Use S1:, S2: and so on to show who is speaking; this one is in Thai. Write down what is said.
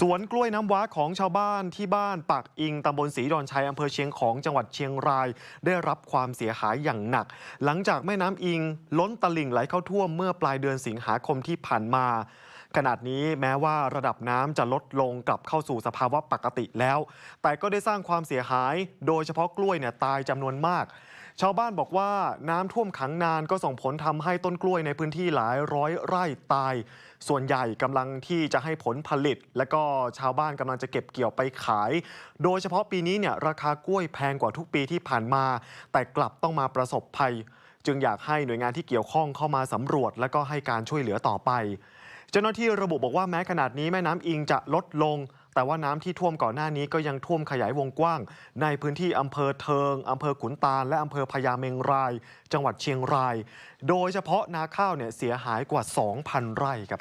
S1: สวนกล้วยน้ำว้าของชาวบ้านที่บ้านปากอิงตำบลศรีดอนชัยอำเภอเชียงของจังหวัดเชียงราย ได้รับความเสียหายอย่างหนัก หลังจากแม่น้ำอิง ล้นตลิ่งไหลเข้าท่วมเมื่อปลายเดือนสิงหาคมที่ผ่านมา ขนาดนี้แม้ว่าระดับน้ำจะลดลงกลับเข้าสู่สภาวะปกติแล้ว แต่ก็ได้สร้างความเสียหาย โดยเฉพาะกล้วยเนี่ยตายจำนวนมาก ชาวบ้านบอกว่าน้ำท่วมขังนานก็ส่งผลทำให้ต้นกล้วยในพื้นที่หลายร้อยไร่ตาย ส่วนใหญ่กำลังที่จะให้ผลผลิต และก็ชาวบ้านกำลังจะเก็บเกี่ยวไปขาย โดยเฉพาะปีนี้เนี่ยราคากล้วยแพงกว่าทุกปีที่ผ่านมา แต่กลับต้องมาประสบภัย จึงอยากให้หน่วยงานที่เกี่ยวข้องเข้ามาสำรวจ และก็ให้การช่วยเหลือต่อไป เจ้าหน้าที่ระบุบอกว่าแม้ขนาดนี้แม่น้ำอิงจะลดลง แต่ว่าน้ำที่ท่วมก่อนหน้านี้ก็ยังท่วมขยายวงกว้าง ในพื้นที่อำเภอเทิงอำเภอขุนตาล และอำเภอพญาเมงราย จังหวัดเชียงราย โดยเฉพาะนาข้าวเนี่ยเสียหายกว่า 2,000 ไร่ครับ